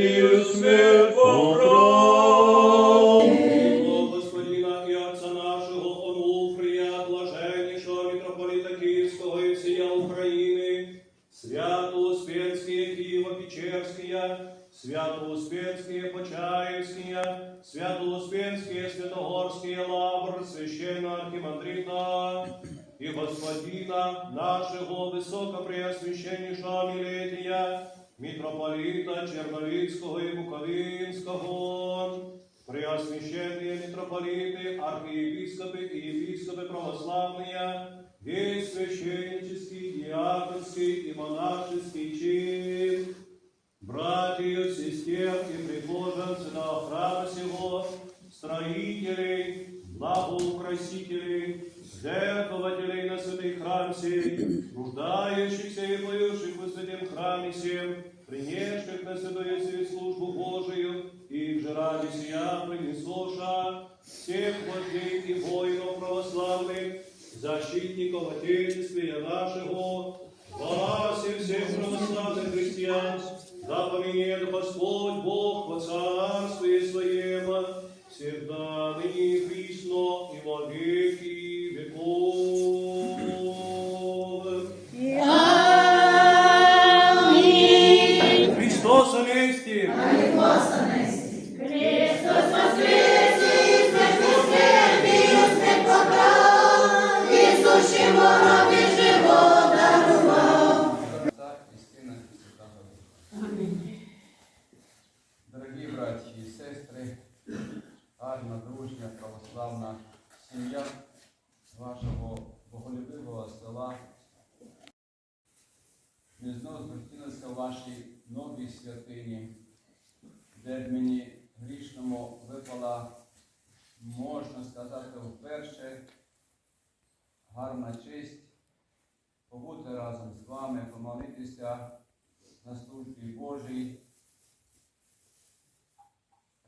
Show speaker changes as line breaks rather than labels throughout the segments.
Deus meu. митрополита Черновицкого и Буковинского, Преосвященные митрополиты, архиепископы и епископы православные, весь священнический, диаконский и монашеский чин, братьев, сестер и прихожан на храма сего, строителей, благоукрасителей, жертвователей на святый храм сей, нуждающихся и поющих в святым храме сем, принесших на святое сей службу Божию, и же ради сия принесоша всех вождей и воинов православных, защитников Отечествия нашего, вас и всех православных христиан, да поменет Господь Бог во царстве Своем, всегда ныне и присно и во веки
святині, де мені грішному випала, можна сказати, вперше гарна честь побути разом з вами, помолитися на службі Божій,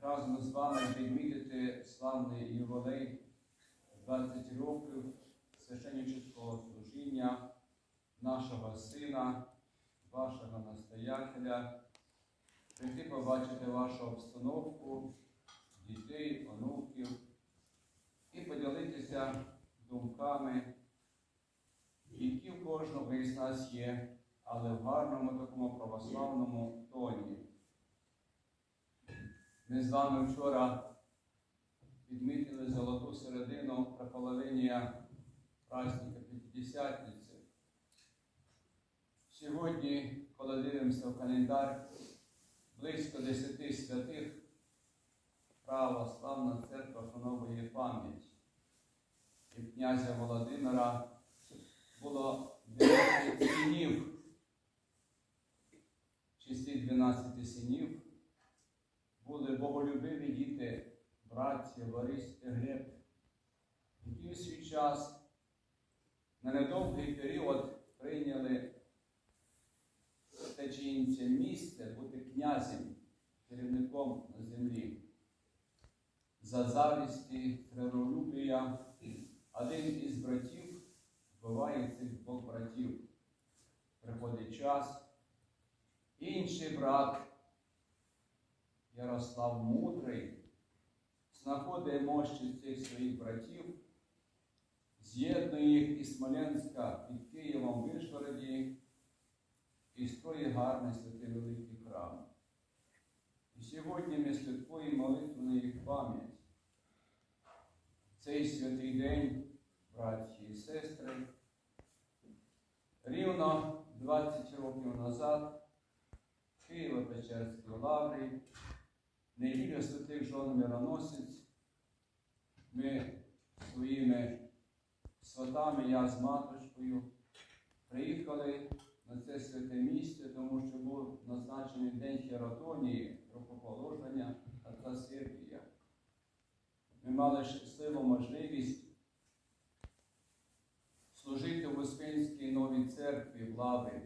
разом з вами відмітити славний ювілей 20 років священнического служіння нашого сина, вашого настоятеля, прийти побачити вашу обстановку, дітей, онуків і поділитися думками які в кожного із нас є, але в гарному такому православному тоні. Ми з вами вчора відмітили золоту середину прополовиння праздника П'ятдесятниці. Сьогодні, коли дивимося в календар, близько десяти святих. Православна церква вшановує пам'ять. І князя Володимира було 12 синів, в числі 12 синів, були боголюбиві діти, братці, Борис і Глеб, які у свій час на недовгий період прийняли те чи місце князем, керівником на землі. За завісті, триролюбія, один із братів вбиває цих двох братів. Приходить час. Інший брат Ярослав Мудрий знаходить мощі цих своїх братів, з'єднує їх із Смоленська під Києвом в Вишгороді і строїть гарний святий великий храм. Сьогодні ми святкуємо молитву на їх пам'ять. Цей святий день браті і сестри. Рівно 20 років назад в Києво-Печерській лаврі, неділя святих жон мироносець, ми своїми сватами, я з матушкою, приїхали на це святе місце, тому що був назначений день Херотонії, рукоположення та Сергія. Ми мали щасливу можливість служити в Успенській новій церкві в Лаврі.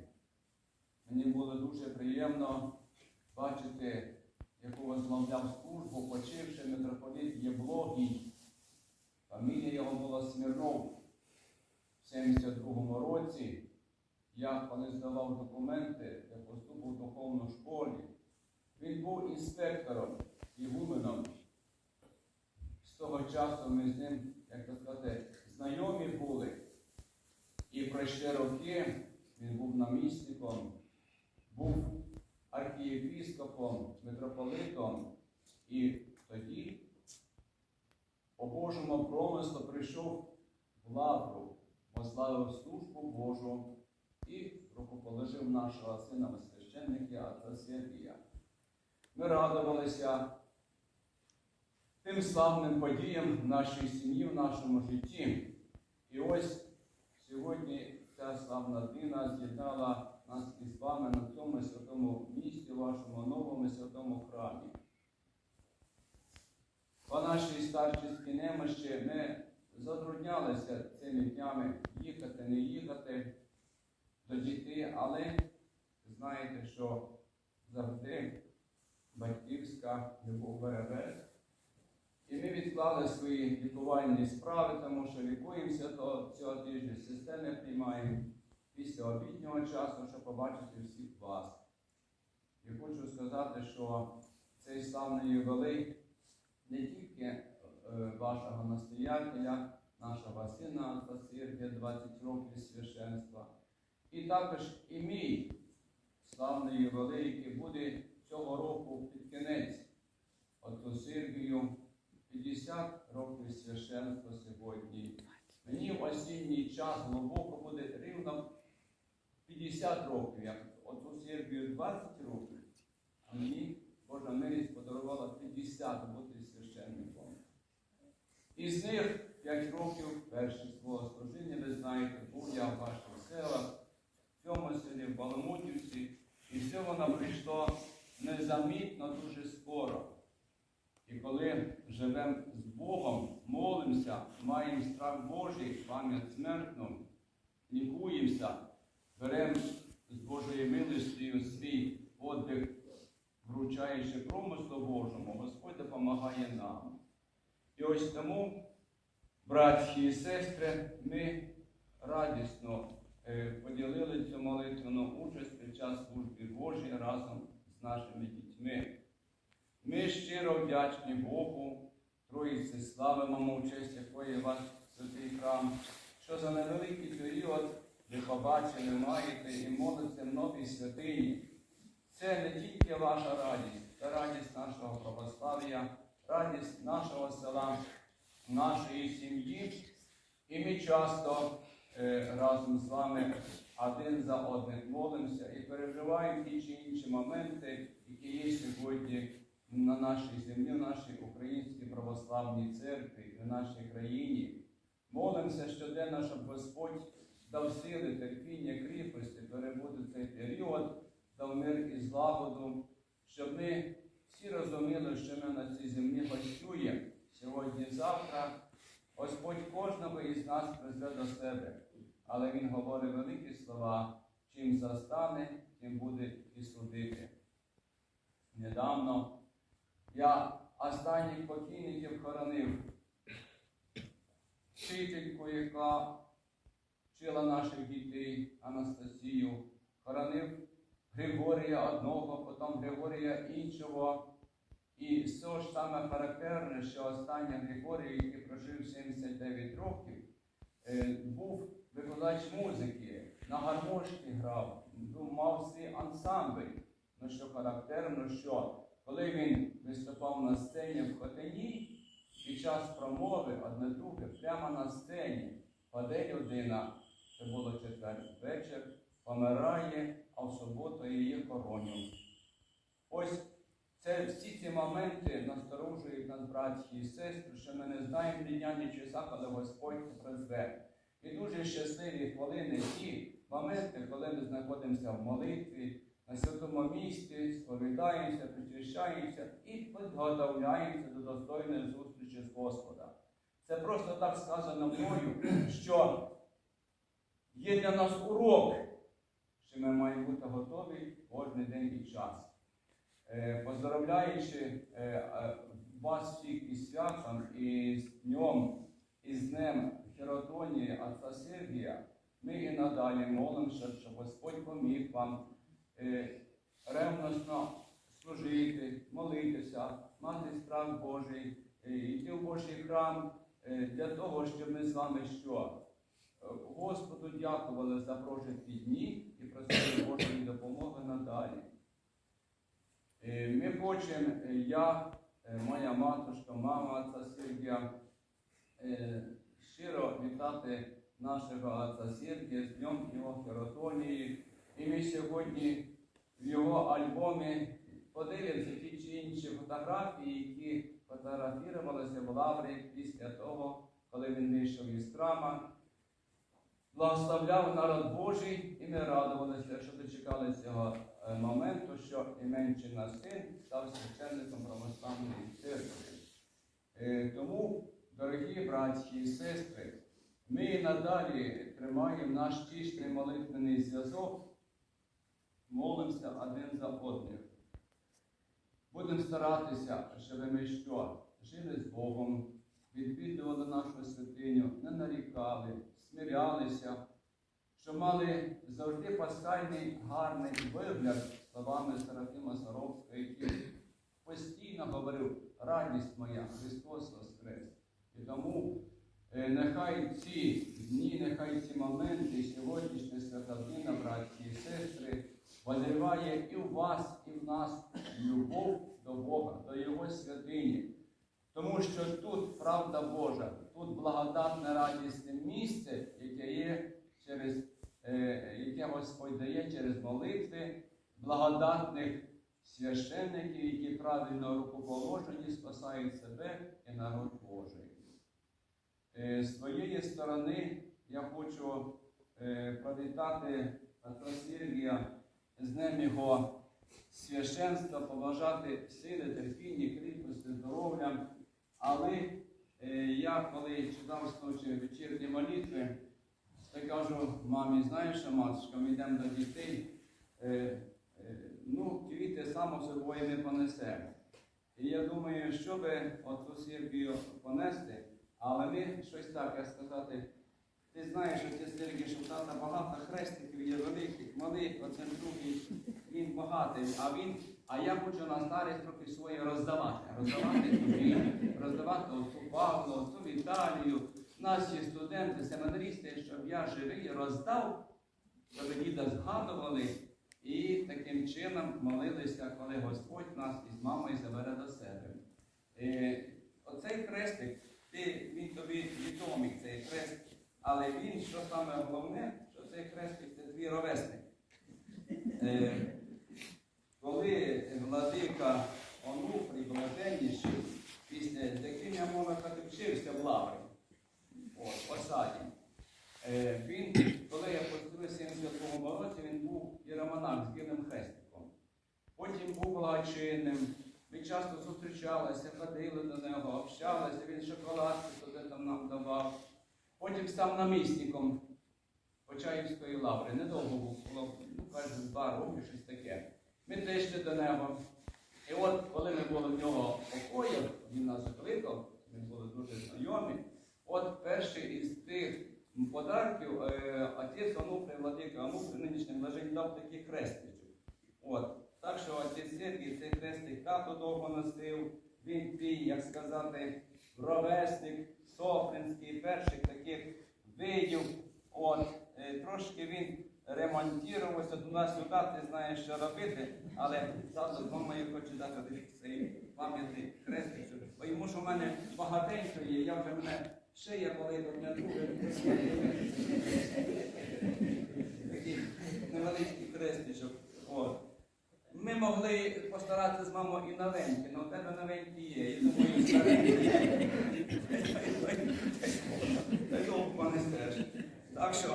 Мені було дуже приємно бачити, яку возглавляв службу, почивши митрополит Євлогій. Фамілія його була Смірнов в 72-му році. Я коли здавав документи, я поступив в духовну школі. Він був інспектором, ігуменом. З того часу ми з ним, як то сказати, знайомі були. І пройшли роки, він був намісником, був архієпіскопом, митрополитом. І тоді по Божому промислу прийшов в лавру, пославив службу Божу і рукоположив нашого сина священника отця Сергія. Ми радувалися тим славним подіям в нашій сім'ї, в нашому житті. І ось сьогодні ця славна дина з'єднала нас із вами на цьому святому місці, вашому новому святому храмі. По нашій старчій немощі ми затруднялися цими днями їхати, не їхати до дітей, але знаєте, що завжди батьківська любов бере. І ми відклали свої лікувальні справи, тому що лікуємося то цього тижня, системи приймаємо після обіднього часу, щоб побачити всіх вас. І хочу сказати, що цей славний ювелей не тільки е, вашого настоятеля, нашого сина Отца Сергія, 20 років священства, і також і мій славний ювелей, який буде цього року під кінець Отцу Сергію. 50 років священства сьогодні. Мені в осінній час глибоко буде рівно 50 років, як отцу Сергію 20 років, а мені Божа милість подарувала 50 бути священником. Із них 5 років перші свого служіння, ви знаєте, був я в ваших селах, в цьому селі, в Баламутівці, і все воно прийшло незамітно дуже скоро. І коли живемо з Богом, молимося, маємо страх Божий, пам'ять смертну, лікуємося, беремо з Божою милостю свій подвиг, вручаючи промислу Божому, Господь допомагає нам. І ось тому, братці і сестри, ми радісно е, поділили цю молитвену участь під час служби Божої разом нашими дітьми. Ми щиро вдячні Богу, Троїці славимо в честь якої вас святий храм, що за невеликий період ви побачили, маєте і молите в новій святині. Це не тільки ваша радість, це радість нашого православ'я, радість нашого села, нашої сім'ї. І ми часто е, разом з вами один за одним молимося і переживаємо ті чи інші моменти, які є сьогодні на нашій землі, в нашій українській православній церкві, в нашій країні. Молимося щоденно, щоб Господь дав сили, терпіння, кріпості, перебути цей період, дав мир і злагоду, щоб ми всі розуміли, що ми на цій землі гостюємо сьогодні-завтра. Господь кожного із нас призве до себе, але Він говорить великі слова, чим застане, тим буде і судити. Недавно я останніх покійників хоронив вчительку, яка вчила наших дітей Анастасію, хоронив Григорія одного, потім Григорія іншого. І цього ж саме характерне, що останній Григорій, який прожив 79 років, е, був викладач музики, на гармошці грав, був- мав свій ансамбль. Ну що характерно, що коли він виступав на сцені в Хотині, під час промови одне друге прямо на сцені паде людина, це було четвер вечір, помирає, а в суботу її хоронять. Ось це всі ці моменти насторожують нас, браті і сестри, що ми не знаємо дня, ні часа, коли Господь призве. І дуже щасливі хвилини ті моменти, коли ми знаходимося в молитві, на святому місці, сповідаємося, причащаємося і підготовляємося до достойної зустрічі з Господа. Це просто так сказано мною, що є для нас урок, що ми маємо бути готові кожен день і час. Е, Поздравляючи е, е, вас всіх із святом, і з днем, і з Днем Херотонії Отця Сергія, ми і надалі молимося, щоб Господь поміг вам е, ревностно служити, молитися, мати страх Божий, е, йти в Божий храм е, для того, щоб ми з вами що? Господу дякували за прожиті дні і просили Божої допомоги надалі. Ми хочемо, я, моя матушка, мама отця Сергія, щиро вітати нашого отця Сергія з Днем його херотонії. І ми сьогодні в його альбомі подивимося ті чи інші фотографії, які фотографувалися в лаврі після того, коли він вийшов із храма. Благословляв народ Божий, і ми радувалися, що дочекали цього е, моменту, що Іменчина син став священником православної церкви. Е, Тому, дорогі братці і сестри, ми і надалі тримаємо наш тісний молитвений зв'язок, молимося один за одним. Будемо старатися, щоб ми що? Жили з Богом, відвідували нашу святиню, не нарікали, смирялися, що мали завжди пасхальний гарний вигляд словами Серафіма Саровського, який постійно говорив радість моя, Христос Воскрес. І тому е, нехай ці дні, нехай ці моменти, сьогоднішня святоднина, братці і сестри, возриває і в вас, і в нас любов до Бога, до Його святині. Тому що тут правда Божа, тут благодатне радісне місце, яке є через, е, яке Господь дає через молитви благодатних священників, які правильно рукоположені, спасають себе і народ Божий. Е, З своєї сторони я хочу е, привітати отця Сергія з ним його священства, побажати сили, терпіння, кріпості, здоров'я. Але е, я, коли читав сночі вечірні молитви, то кажу мамі, знаєш, матушка, ми йдемо до дітей, ну, квіти само собою не понесемо. І я думаю, що би отцу Сергію понести, але ми щось так, як сказати, ти знаєш, що ти Сергій, що в тата багато хрестиків є великих, малих, оце другий, він багатий, а він, а я хочу на старість трохи своє роздавати. Роздавати тобі, роздавати отцу Павлу, отцу Віталію. Є студенти, семинаристи, щоб я живий роздав, щоб діда згадували і таким чином молилися, коли Господь нас із мамою забере до себе. Е, оцей хрестик, ти, він тобі відомий, цей хрест, але він, що саме головне, що цей хрестик це твій ровесник. Е, коли владика Онуфрій блаженніший, після з яким я можна сказати, вчився в лаврі, в посаді, е, він, коли я поступив в 72 році, він був іеромонах з білим хрестиком. Потім був благочинним. Ми часто зустрічалися, ходили до нього, общалися, він шоколадки туди там нам давав. Потім став намісником Почаївської лаври. Недовго було, ну, каже, два роки, щось таке. Ми прийшли до нього. І от, коли ми були в нього покоїв, він нас закликав, ми були дуже знайомі. От перший із тих подарків е, отець Онуфрій, владика Онуфрій, нинішній блажень, дав такий хрестичок. Так що отець Сергій цей хрестик тато довго носив, він твій, як сказати, ровесник, софринський, перших таких видів. От, е, трошки він ремонтувався туди-сюди, ти знаєш, що робити, але ззаду мама я хочу дати цей пам'ятний хрестичок. Бо йому що в мене багатенько є, я вже мене шия болить, одне друге. Такий невеличкий хрестичок. От. Ми могли постаратися з мамою і новенькі, але в тебе новенькі є. Я думаю, старенькі. Та його понесеш. Так що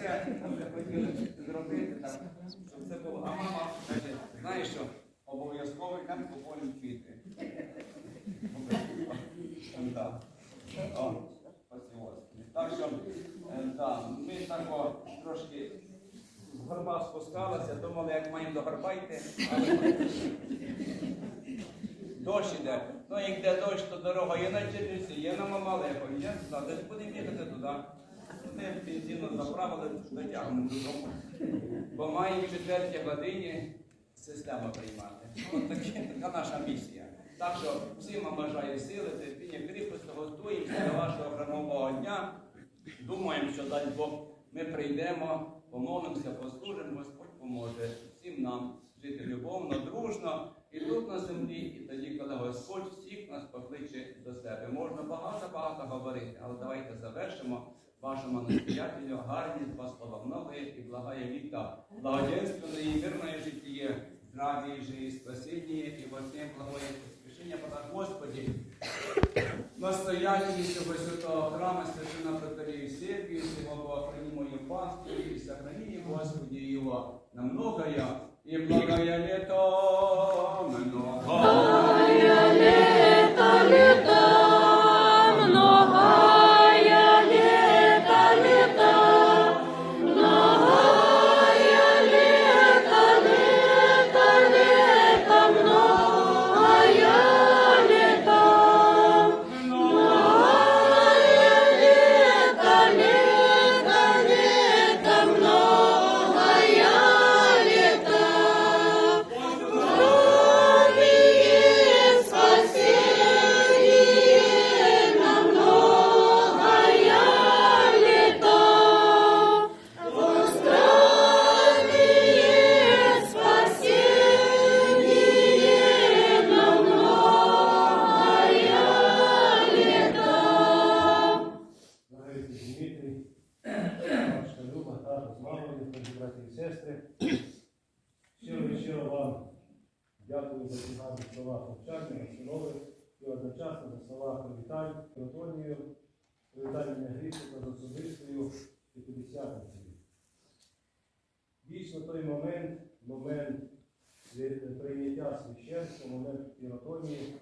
це ми хотіли зробити, так, щоб це було. А мама каже, знаєш що, обов'язково йдемо купуємо квіти. Так. О, спасибо. Так що, ми тако трошки з горба спускалися, думали, як маємо до горба йти, але дощ іде. Ну, як йде дощ, то дорога є на Чернівці, є на Мамалехо, є туди, десь будемо їхати туди. Ми бензину заправили, дотягнемо додому. Бо маємо в четвертій годині систему приймати. От такі, така наша місія. Так що всім вам бажаю сили, терпіння, кріпості, готуємося до вашого храмового дня. Думаємо, що дай Бог ми прийдемо, помолимося, послужимо, Господь поможе всім нам жити любовно, дружно і тут на землі, і тоді, коли Господь всіх нас покличе до себе. Можна багато-багато говорити, але давайте завершимо вашому настоятелю гарні два слова многое і благая літа. Благоденственное і мирное житие, здравие и жизнь, спасение и во благое поспешение пана Господи. Настоятель всего святого храма, священного протарей Сергію, всего Богохранимого пасту, и сохрани, Господи, Його на многое и благое лето. Многое
сестри. Щиро щиро вам дякую за ці гарні слова повчання, настанови і одночасно за слова привітань Антонію, привітання Грішника з особистою і п'ятдесятницею. Дійсно, той момент, момент прийняття священства, момент Іротонії,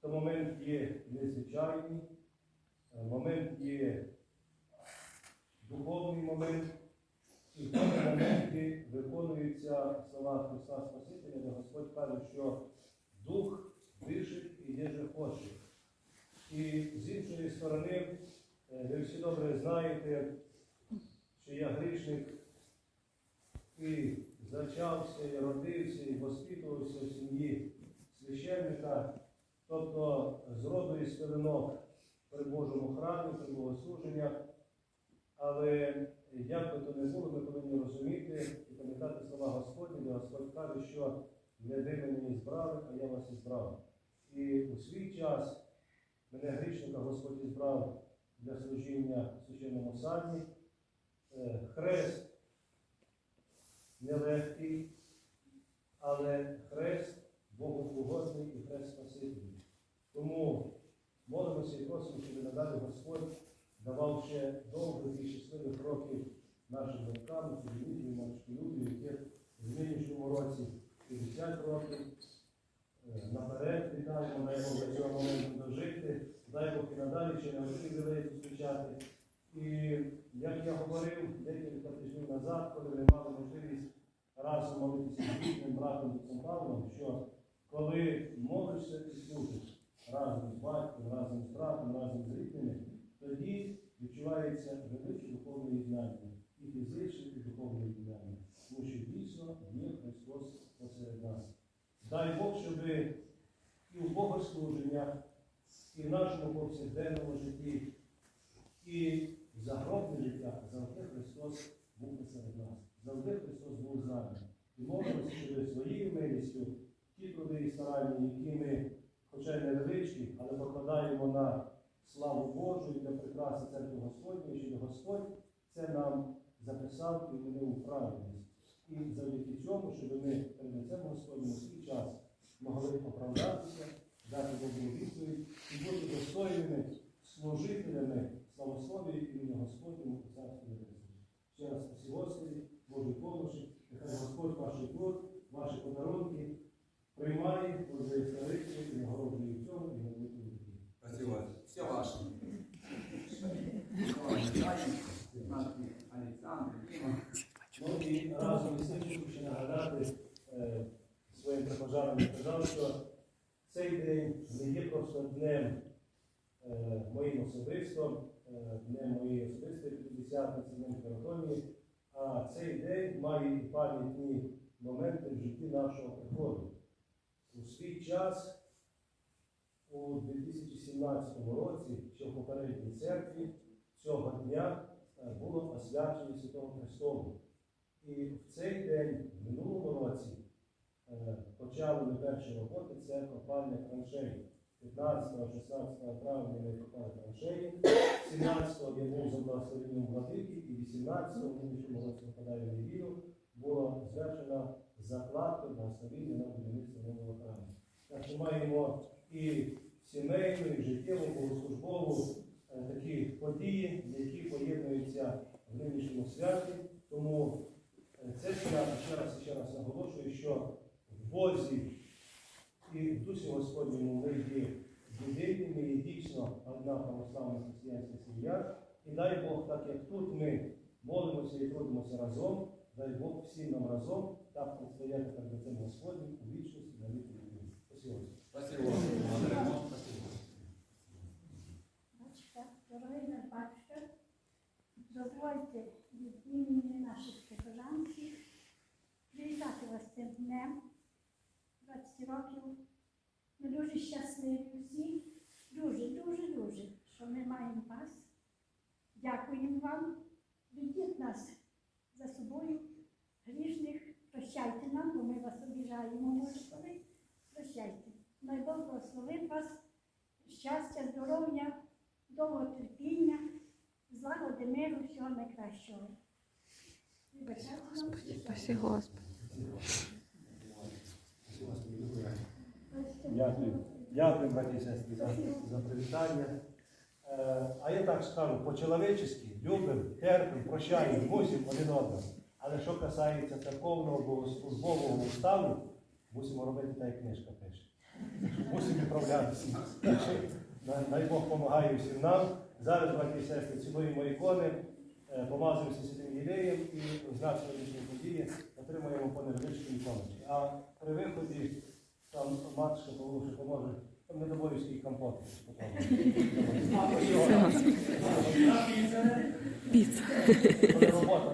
то момент є незвичайний, Е, момент є духовний момент, і в цьому моменті виконуються слова Христа Спасителя, де Господь каже, що дух дишить і єже хоче. І з іншої сторони, е, ви всі добре знаєте, що я грішник і зачався, і родився, і воспитувався в сім'ї священника, тобто з роду і сторінок при Божому храмі, при богослуженнях. Але як би то не було, ми повинні розуміти і пам'ятати слова Господні, де Господь каже, що не ви мене збрали, а я вас ізбрав. І у свій час мене грішника Господь ізбрав для служіння в священному саді. Е, Хрест нелегкий, але хрест Богопогодний і хрест Спасительний. Тому молимося і просимо, щоб надалі Господь давав ще довгих і щасливих років нашим батькам, чоловіків, нашим людям, яких в нинішньому році 50 років. Е, Наперед вітаємо, дай Бог до цього моменту дожити, дай Бог і надалі ще на великий ювілей зустрічати. І як я говорив декілька тижнів назад, коли ми мали можливість разом молитися з рідним братом Павлом, що коли молишся і служиш разом з батьком, разом з братом, разом з рідними, тоді відчувається велике духовне єднання, і фізичне, і духовне єднання, тому що дійсно є Христос посеред нас. Дай Бог, щоб і в богослуженнях, і в нашому повсякденному житті, і в загробне життя завжди Христос був посеред нас. Завжди Христос був з нами. І молимося, щоб своєю милістю ті труди і старання, які ми, хоча й невеличкі, але покладаємо на славу Божу і для прикраси церкви Господньої, щоб Господь це нам записав і мене у. І завдяки цьому, щоб ми перед лицем Господнім свій час могли оправдатися, дати добру відповідь і бути достойними служителями славослов'я імені Господньому у Царстві Небесному. Ще раз спасі Господі, Божої помощі, нехай Господь ваші плод, ваші подарунки приймає, благословиться і нагороджує в цьому і на великому житті.
Все ваше.
Ну і разом із тим, хочу ще нагадати е, своїм прихожанам, я казав, що цей день не є просто днем е, моїм особисто, е, днем моєї особистої п'ятдесятниці, днем Фератонії, а цей день має пам'ятні моменти в житті нашого приходу. У свій час, у 2017 році, ще в попередній церкві, цього дня е, було освячення Святого Христову. І в цей день, в минулому році, е, почали ми перші роботи, це копання траншеї. 15-16 травня ми копали траншеї, 17-го я був за благословенням владики, і 18-го, в нинішньому році випадає неділю, було звершена закладка благословення на будівництво нового храму. Так що маємо і сімейну, і життєву, богослужбову е, такі події, які поєднуються в нинішньому святі. Тому е, це свято ще раз ще раз наголошую, що в Бозі і в Дусі Господньому ми є єдині, ми є дійсно одна православна християнська сім'я. І дай Бог, так як тут ми молимося і трудимося разом, дай Бог всім нам разом так предстояти перед лицем Господнім у вічності на віки. Спасибо.
Спасибо.
Наш батюшка, дозвольте від імені наших прихожанців привітати вас цим днем. 20 років. Ми дуже щасливі всі, дуже, дуже, дуже, що ми маємо вас. Дякуємо вам. Ведіть нас за собою, грішних, прощайте нам, бо ми вас обіжаємо, коли. Прощайте. Най Бог благословить вас, щастя, здоров'я, довготерпіння, злагоди миру, всього найкращого. Нам,
Спасі Господи.
Дякую. Дякую, браті і сестри, за, за привітання. Е, а я так скажу, по-чоловічески любимо, терпимо, прощаємо, мусимо один одного. Але що касається церковного богослужбового уставу, мусимо робити так, як книжка. Мусимо відправлятися. Дай Бог допомагає всім нам. Зараз, браті і сестри, цілуємо ікони, е, помазуємося святим єдеєм і в знак сьогоднішньої події отримуємо поневеличку іконочку. А при виході там матушка Павлуша поможе, там недоборівський компот.
Піца. Робота.